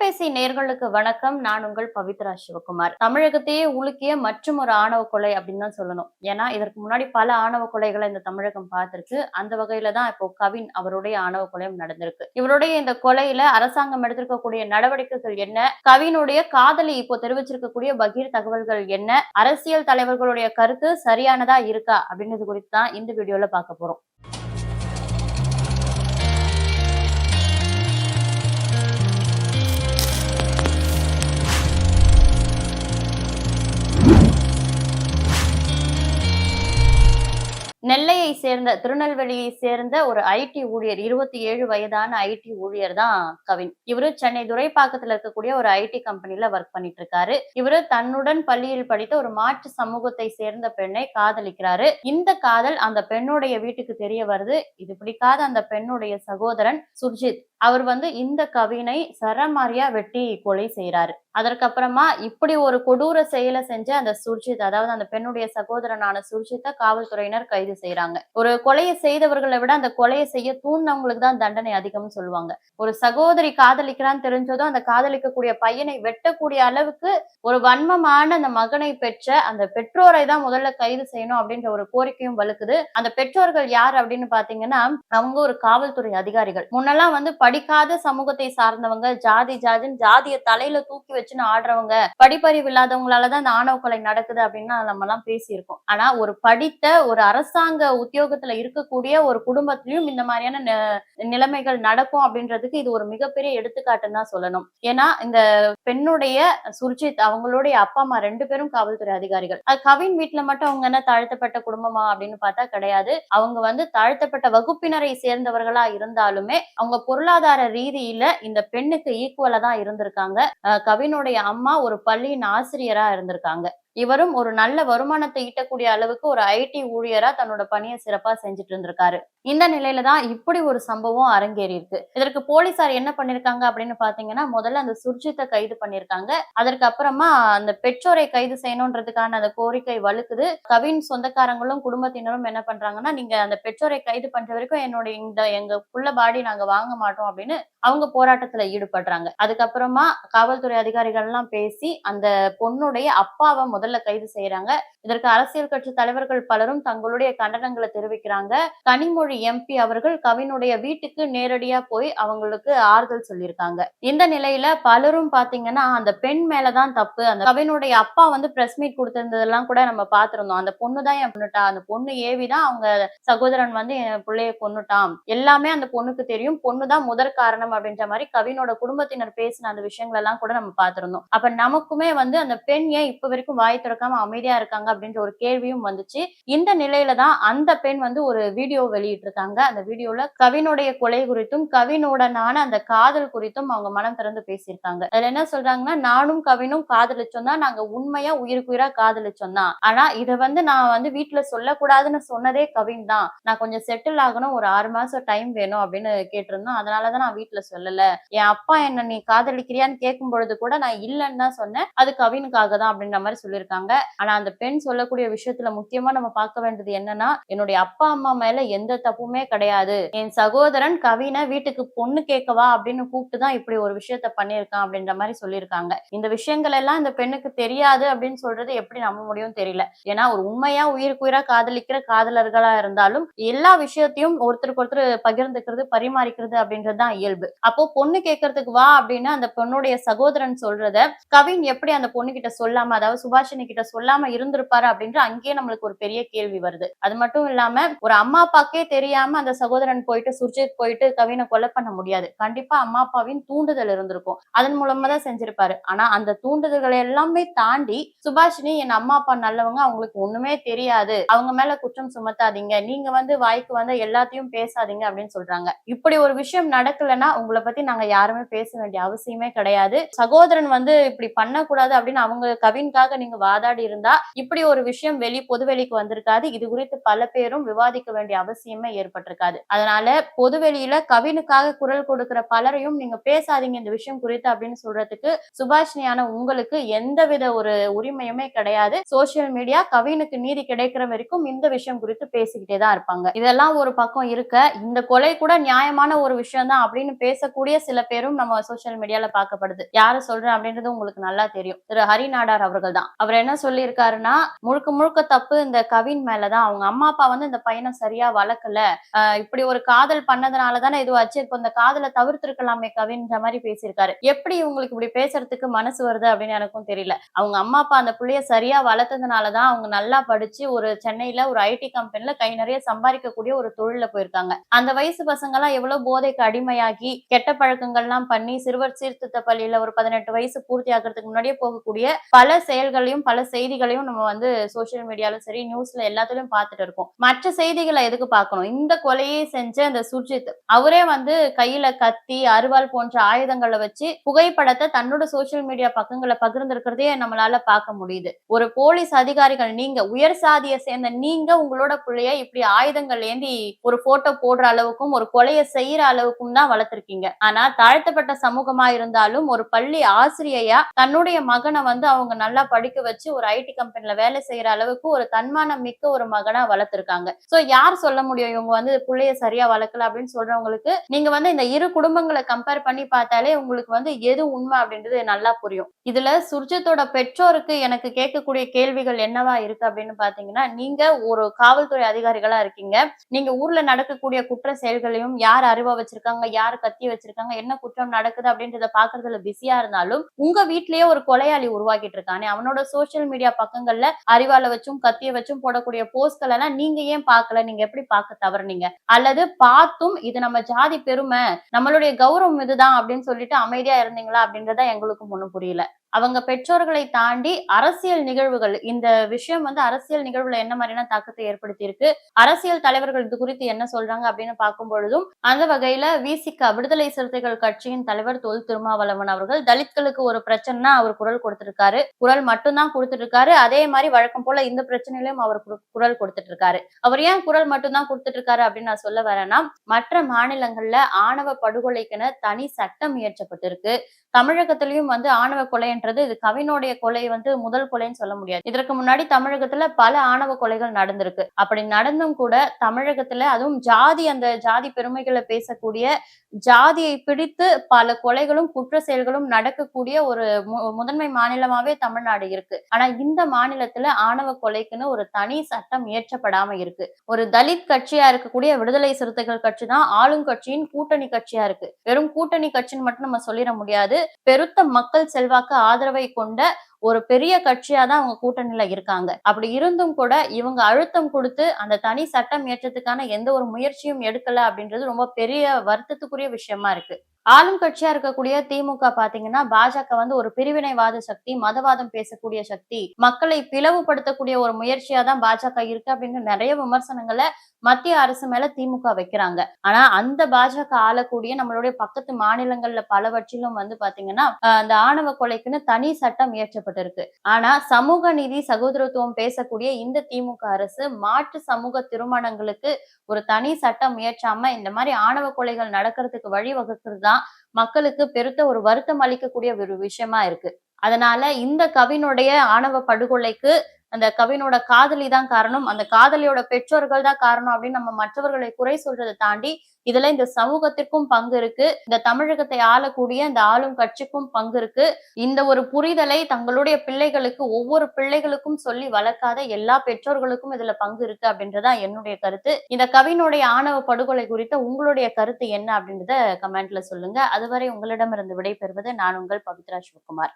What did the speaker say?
தொலைபேசி நேர்களுக்கு வணக்கம். நான் உங்கள் பவித்ரா சிவகுமார். தமிழகத்தையே உலுக்கிய மற்றும் ஒரு ஆணவ கொலை அப்படின்னு தான் சொல்லணும். ஏன்னா இதற்கு முன்னாடி பல ஆணவ கொலைகளை இந்த தமிழகம் பார்த்திருக்கு. அந்த வகையில தான் இப்போ கவின் அவருடைய ஆணவ கொலையும் நடந்திருக்கு. இவருடைய இந்த கொலையில அரசாங்கம் எடுத்திருக்கக்கூடிய நடவடிக்கைகள் என்ன? கவினுடைய காதலி இப்போ தெரிவிச்சிருக்கக்கூடிய பகீர் தகவல்கள் என்ன? அரசியல் தலைவர்களுடைய கருத்து சரியானதா இருக்கா? அப்படின்றது குறித்து தான் இந்த வீடியோல பார்க்க போறோம். சேர்ந்த திருநெல்வேலியை சேர்ந்த ஒரு ஐடி ஊழியர் இருபத்தி ஏழு வயதான ஐடி ஊழியர் தான் கவின். இவரு சென்னை துரைப்பாக்கத்துல இருக்கக்கூடிய ஒரு ஐடி கம்பெனில ஒர்க் பண்ணிட்டு இருக்காரு இவரு தன்னுடன் பள்ளியில் படித்த ஒரு மாற்று சமூகத்தை சேர்ந்த பெண்ணை காதலிக்கிறாரு. இந்த காதல் அந்த பெண்ணுடைய வீட்டுக்கு தெரிய வருது. இது பிடிக்காத அந்த பெண்ணுடைய சகோதரன் சுர்ஜித். அவர் வந்து இந்த கவினை சரமாரியா வெட்டி கொலை செய்யறாரு அதற்கப்புறமா இப்படி ஒரு கொடூர செயலை செஞ்ச அந்த சுர்ஜித் அதாவது அந்த பெண்ணுடைய சகோதரனான சுர்ஜித்தை காவல்துறையினர் கைது செய்யறாங்க ஒரு கொலையை செய்தவர்களை விட அந்த கொலையை செய்ய தூண்டவங்களுக்கு தான் தண்டனை அதிகம்னு சொல்லுவாங்க. ஒரு சகோதரி காதலிக்கிறான்னு தெரிஞ்சதும் அந்த காதலிக்கக்கூடிய பையனை வெட்டக்கூடிய அளவுக்கு ஒரு வன்மமான அந்த மகனை பெற்ற அந்த பெற்றோரை தான் முதல்ல கைது செய்யணும் அப்படின்ற ஒரு கோரிக்கையும் வலுக்குது. அந்த பெற்றோர்கள் யார் அப்படின்னு பாத்தீங்கன்னா அவங்க ஒரு காவல்துறை அதிகாரிகள். முன்னெல்லாம் வந்து படிக்காத சமூகத்தை சார்ந்தவங்க ஜாதி ஜாதின்னு ஜாதிய தலையில தூக்கி வச்சுன்னு ஆடுறவங்க படிப்பறிவு இல்லாதவங்களாலதான் இந்த ஆணவ கொலை நடக்குது அப்படின்னு நம்ம எல்லாம் பேசியிருக்கோம். ஆனா ஒரு படித்த ஒரு அரசாங்க உத்தியோகத்துல இருக்கக்கூடிய ஒரு குடும்பத்திலயும் இந்த மாதிரியான நிலைமைகள் நடக்கும் அப்படின்றதுக்கு இது ஒரு மிகப்பெரிய எடுத்துக்காட்டுன்னு தான் சொல்லணும். ஏன்னா இந்த பெண்ணுடைய சுர்ஜித் அவங்களுடைய அப்பா அம்மா ரெண்டு பேரும் காவல்துறை அதிகாரிகள். அது கவின் வீட்டுல மட்டும் அவங்க என்ன தாழ்த்தப்பட்ட குடும்பமா அப்படின்னு பார்த்தா கிடையாது. அவங்க வந்து தாழ்த்தப்பட்ட வகுப்பினரை சேர்ந்தவர்களா இருந்தாலுமே அவங்க பொருளாதார ரீதியில இந்த பெண்ணுக்கு ஈக்குவலா தான் இருந்திருக்காங்க. கவின் பெண்ணினுடைய அம்மா ஒரு பள்ளியின் ஆசிரியரா இருந்திருக்காங்க. இவரும் ஒரு நல்ல வருமானத்தை ஈட்டக்கூடிய அளவுக்கு ஒரு ஐடி ஊழியரா தன்னோட பணியை சிறப்பா செஞ்சுட்டு இருந்திருக்காரு. இந்த நிலையில தான் இப்படி ஒரு சம்பவம் அரங்கேறி இருக்கு. இதற்கு போலீசார் என்ன பண்ணிருக்காங்க அப்படின்னு பாத்தீங்கன்னா முதல்ல அந்த சுர்ஜித்தை கைது பண்ணிருக்காங்க. அதற்கு அப்புறமா அந்த பெற்றோரை கைது செய்யணுன்றதுக்கான அந்த கோரிக்கை வலுக்குது. கவின் சொந்தக்காரங்களும் குடும்பத்தினரும் என்ன பண்றாங்கன்னா நீங்க அந்த பெற்றோரை கைது பண்ற வரைக்கும் என்னோட இந்த எங்க புள்ள பாடி நாங்க வாங்க மாட்டோம் அப்படின்னு அவங்க போராட்டத்துல ஈடுபடுறாங்க. அதுக்கப்புறமா காவல்துறை அதிகாரிகள் எல்லாம் பேசி அந்த பொண்ணுடைய அப்பாவை முதல்ல கைது செய்யறாங்க. இதற்கு அரசியல் கட்சி தலைவர்கள் பலரும் தங்களுடைய கண்டனங்களை தெரிவிக்கிறாங்க. கனிமொழி எம்பி அவர்கள் கவினுடைய வீட்டுக்கு நேரடியா போய் அவங்களுக்கு ஆறுதல் சொல்லியிருக்காங்க. இந்த நிலையில பலரும் பாத்தீங்கன்னா அந்த பெண் மேலதான் தப்பு. அந்த கவினுடைய அப்பா வந்து பிரஸ் மீட் கொடுத்திருந்ததெல்லாம் கூட நம்ம பார்த்திருந்தோம் அந்த பொண்ணு தான் என் பொண்ணுட்டா. அந்த பொண்ணு ஏவிதான் அவங்க சகோதரன் வந்து என் பிள்ளைய பொண்ணுட்டான் எல்லாமே அந்த பொண்ணுக்கு தெரியும். பொண்ணு தான் முதற் காரணம் அப்படின்ற மாதிரி கவினோட குடும்பத்தினர் பேசின அந்த விஷயங்கள் எல்லாம் கூட நம்ம பார்த்திருந்தோம். அப்ப நமக்குமே வந்து அந்த பெண் ஏன் இப்ப வரைக்கும் வாய் திறக்காம அமைதியா இருக்காங்க அப்படின்ற ஒரு கேள்வியும் வந்துச்சு. இந்த நிலையில தான் அந்த பெண் வந்து ஒரு வீடியோ வெளியிட்டிருக்காங்க. அந்த வீடியோல கவினுடைய கொலை குறித்தும் கவினுடனான அந்த காதல் குறித்தும் அவங்க மனம் திறந்து பேசியிருக்காங்க. அதுல என்ன சொல்றாங்கன்னா நானும் கவினும் காதலிச்சோம் தான் நாங்க உண்மையா உயிருக்குயிரா காதலிச்சோம் தான். ஆனா இதை வந்து நான் வந்து வீட்டுல சொல்லக்கூடாதுன்னு சொன்னதே கவின் தான். நான் கொஞ்சம் செட்டில் ஆகணும் ஒரு ஆறு மாசம் டைம் வேணும் அப்படின்னு கேட்டிருந்தோம். அதனாலதான் நான் வீட்டுல சொல்லல. என் அப்பா என்ன நீ காதலிக்கிறியான்னு கேட்கும் பொழுது கூட நான் இல்லைன்னு தான் சொன்னேன். அது கவினுக்காக தான் அப்படின்ற மாதிரி சொல்லியிருக்காங்க. ஆனா அந்த பெண் சொல்லக்கூடிய விஷயத்துல முக்கியமா நம்ம பார்க்க வேண்டியது என்னன்னா என்னுடைய அப்பா அம்மா மேல எந்த தப்புமே கிடையாது. என் சகோதரன் கவினை வீட்டுக்கு பொண்ணு கேட்கவா அப்படின்னு கூப்பிட்டு தான் இப்படி ஒரு விஷயத்த பண்ணியிருக்கான் அப்படின்ற மாதிரி சொல்லியிருக்காங்க. இந்த விஷயங்கள் எல்லாம் இந்த பெண்ணுக்கு தெரியாது அப்படின்னு சொல்றது எப்படி நம்ப முடியும் தெரியல. ஏன்னா ஒரு உண்மையா உயிருக்கு உயிரா காதலிக்கிற காதலர்களா இருந்தாலும் எல்லா விஷயத்தையும் ஒருத்தருக்கு ஒருத்தர் பகிர்ந்துக்கிறது பரிமாறிக்கிறது அப்படின்றது தான் இயல்பு. அப்போ பொண்ணு கேட்கறதுக்கு வா அப்படின்னு அந்த பொண்ணுடைய சகோதரன் சொல்றத கவின் எப்படி அந்த பொண்ணு கிட்ட சொல்லாம அதாவது சுபாஷினி கிட்ட சொல்லாம இருந்திருப்பாரு அப்படின்ற அங்கேயே நம்மளுக்கு ஒரு பெரிய கேள்வி வருது. அது மட்டும் இல்லாம ஒரு அம்மா அப்பாக்கே தெரியாம அந்த சகோதரன் போயிட்டு சுர்ஜித் போயிட்டு கவினை கொலை பண்ண முடியாது. கண்டிப்பா அம்மா அப்பாவின் தூண்டுதல் இருந்திருக்கும். அதன் மூலமா தான் செஞ்சிருப்பாரு. ஆனா அந்த தூண்டுதல்களை எல்லாமே தாண்டி சுபாஷினி என் அம்மா அப்பா நல்லவங்க அவங்களுக்கு ஒண்ணுமே தெரியாது. அவங்க மேல குற்றம் சுமத்தாதீங்க. நீங்க வந்து வாய்க்கு வந்து எல்லாத்தையும் பேசாதீங்க அப்படின்னு சொல்றாங்க. இப்படி ஒரு விஷயம் நடக்கலைன்னா உங்களை பத்தி நாங்க யாருமே பேச வேண்டிய அவசியமே கிடையாது. சகோதரன் வந்து இப்படி பண்ணக்கூடாது அப்படின்னு அவங்க கவின்காக நீங்க வாதாடி இருந்தா இப்படி ஒரு விஷயம் வெளி பொதுவெளிக்கு வந்திருக்காது. இது குறித்து பல பேரும் விவாதிக்க வேண்டிய அவசியமே ஏற்பட்டிருக்காது. அதனால பொதுவெளியில கவினுக்காக குரல் கொடுக்கிற பலரையும் நீங்க பேசாதீங்க இந்த விஷயம் குறித்து அப்படின்னு சொல்றதுக்கு சுபாஷினியான உங்களுக்கு எந்தவித ஒரு உரிமையுமே கிடையாது. சோசியல் மீடியா கவினுக்கு நீதி கிடைக்கிற வரைக்கும் இந்த விஷயம் குறித்து பேசிக்கிட்டே தான் இருப்பாங்க. இதெல்லாம் ஒரு பக்கம் இருக்க இந்த கொலை கூட நியாயமான ஒரு விஷயம் தான் அப்படின்னு பேசக்கூடிய சில பேரும் நம்ம சோசியல் மீடியால பார்க்கப்படுது. யார சொல்றேன் அப்படின்றது உங்களுக்கு நல்லா தெரியும். திரு ஹரி நாடார் அவர்கள் தான். அவர் என்ன சொல்லியிருக்காருன்னா முழுக்க முழுக்க தப்பு இந்த கவின் மேலதான் அவங்க அம்மா அப்பா வந்து இந்த பையனை சரியா வளர்க்கல. ஆஹ் இப்படி ஒரு காதல் பண்ணதுனால தானே இதுவாச்சு இப்போ இந்த காதலை தவிர்த்திருக்கலாமே கவின்ற மாதிரி பேசியிருக்காரு. எப்படி இவங்களுக்கு இப்படி பேசுறதுக்கு மனசு வருது அப்படின்னு எனக்கும் தெரியல. அவங்க அம்மா அப்பா அந்த புள்ளைய சரியா வளர்த்ததுனாலதான் அவங்க நல்லா படிச்சு ஒரு சென்னையில ஒரு ஐடி கம்பெனில கை நிறைய சம்பாதிக்கக்கூடிய ஒரு தொழில போயிருக்காங்க. அந்த வயசு பசங்க எல்லாம் எவ்வளவு போதைக்கு அடிமையாகி கெட்ட பழக்கங்கள்லாம் பண்ணி சிறுவர் சீர்திருத்த பள்ளியில ஒரு பதினெட்டு வயசு பூர்த்தி ஆகிறதுக்கு முன்னாடியே போகக்கூடிய பல செயல்களையும் பல செய்திகளையும் நம்ம வந்து சோசியல் மீடியாலும் சரி நியூஸ்ல எல்லாத்துலயும் பார்த்துட்டு இருக்கோம். மற்ற செய்திகளை எதுக்கு பார்க்கணும்? இந்த கொலையை செஞ்ச அந்த சுர்ஜித் அவரே வந்து கையில கத்தி அருவாள் போன்ற ஆயுதங்களை வச்சு புகைப்படத்தை தன்னோட சோசியல் மீடியா பக்கங்களை பகிர்ந்திருக்கிறதே நம்மளால பார்க்க முடியுது. ஒரு போலீஸ் அதிகாரிகள் நீங்க உயர் சாதியை சேர்ந்த நீங்க உங்களோட பிள்ளைய இப்படி ஆயுதங்கள் ஏந்தி ஒரு போட்டோ போடுற அளவுக்கும் ஒரு கொலையை செய்யற அளவுக்கும் தான் வளர்த்திருக்கீங்க. ஆனா தாழ்த்தப்பட்ட சமூகமா இருந்தாலும் ஒரு பள்ளி ஆசிரியையா தன்னுடைய மகனை வந்து அவங்க நல்லா படிக்க வச்சு ஒரு ஐடி கம்பெனில வேலை செய்யற அளவுக்கு ஒரு தன்மானம் மிக்க ஒரு மகனா வளர்த்திருக்காங்க. சோ யார் சொல்ல முடியும்? இவங்க வந்து பிள்ளைய சரியா வளர்க்கல அப்படின்னு சொல்றவங்களுக்கு நீங்க வந்து இந்த இரு குடும்பங்களை கம்பேர் பண்ணி பார்த்தாலே உங்களுக்கு வந்து எது உண்மை அப்படின்றது நல்லா புரியும். இதுல சுர்ஜித்தோட பெற்றோருக்கு எனக்கு கேட்கக்கூடிய கேள்விகள் என்னவா இருக்கு அப்படின்னு பாத்தீங்கன்னா நீங்க ஒரு காவல்துறை அதிகாரிகளா இருக்கீங்க. நீங்க ஊர்ல நடக்கக்கூடிய குற்ற செயல்களையும் யார் அறிவா வச்சிருக்காங்க? யார் கத்தி வச்சிருக்காங்க. என்ன குற்றம் நடக்குது அப்படின்றத பாக்குறதுல பிஸியா இருந்தாலும் உங்க வீட்லயே ஒரு கொலையாளி உருவாக்கிட்டு இருக்கானே அவனோட சோசியல் மீடியா பக்கங்கள்ல அறிவால வச்சும் கத்திய வச்சும் போடக்கூடிய போஸ்ட்கள் எல்லாம் நீங்க ஏன் பாக்கல? நீங்க எப்படி பார்க்க தவறுனீங்க? அல்லது பார்த்தும் இது நம்ம ஜாதி பெருமை நம்மளுடைய கௌரவம் இதுதான் அப்படின்னு சொல்லிட்டு அமைதியா இருந்தீங்களா அப்படின்றத எங்களுக்கும் ஒண்ணும் புரியல. அவங்க பெற்றோர்களை தாண்டி அரசியல் நிகழ்வுகள் இந்த விஷயம் வந்து அரசியல் நிகழ்வுல என்ன மாதிரியான தாக்கத்தை ஏற்படுத்தி இருக்கு அரசியல் தலைவர்கள் இது குறித்து என்ன சொல்றாங்க அப்படின்னு பார்க்கும் பொழுதும் அந்த வகையில விசிக விடுதலை சிறுத்தைகள் கட்சியின் தலைவர் தொல் திருமாவளவன் அவர்கள் தலித்களுக்கு ஒரு பிரச்சனைனா அவர் குரல் கொடுத்திருக்காரு. குரல் மட்டும்தான் கொடுத்துட்டு இருக்காரு அதே மாதிரி வழக்கம் போல இந்த பிரச்சனையிலும் அவர் குரல் கொடுத்துட்டு இருக்காரு அவர் ஏன் குரல் மட்டும்தான் கொடுத்துட்டு இருக்காரு அப்படின்னு நான் சொல்ல வரேன்னா மற்ற மாநிலங்கள்ல ஆணவ படுகொலைக்கென தனி சட்டம் இயற்றப்பட்டிருக்கு. தமிழகத்திலயும் வந்து ஆணவ கொலை கொலைன்றது இது கவினுடைய கொலை வந்து முதல் கொலைன்னு சொல்ல முடியாது. இதற்கு முன்னாடி தமிழகத்துல பல ஆணவ கொலைகள் நடந்திருக்கு. அப்படி நடந்தும் கூட தமிழகத்துல அதுவும் ஜாதி அந்த ஜாதி பெருமைகளை பேசக்கூடிய ஜாதியை பிடித்து பல கொலைகளும் குற்ற செயல்களும் நடக்கக்கூடிய ஒரு முதன்மை மாநிலமாவே தமிழ்நாடு இருக்கு. ஆனா இந்த மாநிலத்துல ஆணவ கொலைக்குன்னு ஒரு தனி சட்டம் இயற்றப்படாம இருக்கு. ஒரு தலித் கட்சியா இருக்கக்கூடிய விடுதலை சிறுத்தைகள் கட்சி தான் ஆளும் கட்சியின் கூட்டணி கட்சியா இருக்கு. வெறும் கூட்டணி கட்சின்னு மட்டும் நம்ம சொல்லிட முடியாது. பெருத்த மக்கள் செல்வாக்கு ஆதரவை கொண்ட ஒரு பெரிய கட்சியா தான் அவங்க கூட்டணியில இருக்காங்க. அப்படி இருந்தும் கூட இவங்க அழுத்தம் கொடுத்து அந்த தனி சட்டம் ஏற்றத்துக்கான எந்த ஒரு முயற்சியும் எடுக்கல அப்படின்றது ரொம்ப பெரிய வருத்தத்துக்குரிய விஷயமா இருக்கு. ஆளும் கட்சியா இருக்கக்கூடிய திமுக பாத்தீங்கன்னா பாஜக வந்து ஒரு பிரிவினைவாத சக்தி மதவாதம் பேசக்கூடிய சக்தி மக்களை பிளவுபடுத்தக்கூடிய ஒரு முயற்சியா தான் பாஜக இருக்கு அப்படின்னு நிறைய விமர்சனங்களை மத்திய அரசு மேல திமுக வைக்கிறாங்க. ஆனா அந்த பாஜக ஆளக்கூடிய நம்மளுடைய பக்கத்து மாநிலங்கள்ல பலவற்றிலும் வந்து பாத்தீங்கன்னா அந்த ஆணவ கொலைக்குன்னு தனி சட்டம் இயற்றப்பட்டிருக்கு. ஆனா சமூக நீதி சகோதரத்துவம் பேசக்கூடிய இந்த திமுக அரசு மாற்று சமூக திருமணங்களுக்கு ஒரு தனி சட்டம் இயற்றாம இந்த மாதிரி ஆணவ கொலைகள் நடக்கிறதுக்கு வழிவகுக்கிறது தான் மக்களுக்கு பெருத்த ஒரு வருத்தம் அளிக்கக்கூடிய ஒரு விஷயமா இருக்கு. அதனால இந்த கவினுடைய ஆணவ படுகொலைக்கு அந்த கவினோட காதலி தான் காரணம். அந்த காதலியோட பெற்றோர்கள் தான் காரணம் அப்படின்னு நம்ம மற்றவர்களை குறை சொல்றதை தாண்டி இதுல இந்த சமூகத்திற்கும் பங்கு இருக்கு. இந்த தமிழகத்தை ஆளக்கூடிய இந்த ஆளும் கட்சிக்கும் பங்கு இருக்கு. இந்த ஒரு புரிதலை தங்களுடைய பிள்ளைகளுக்கு ஒவ்வொரு பிள்ளைகளுக்கும் சொல்லி வளர்க்காத எல்லா பெற்றோர்களுக்கும் இதுல பங்கு இருக்கு அப்படின்றதா என்னுடைய கருத்து. இந்த கவினுடைய ஆணவ படுகொலை குறித்த உங்களுடைய கருத்து என்ன அப்படின்றத கமெண்ட்ல சொல்லுங்க. அதுவரை உங்களிடமிருந்து விடைபெறுவது நான் உங்கள் பவித்ரா சிவகுமார்.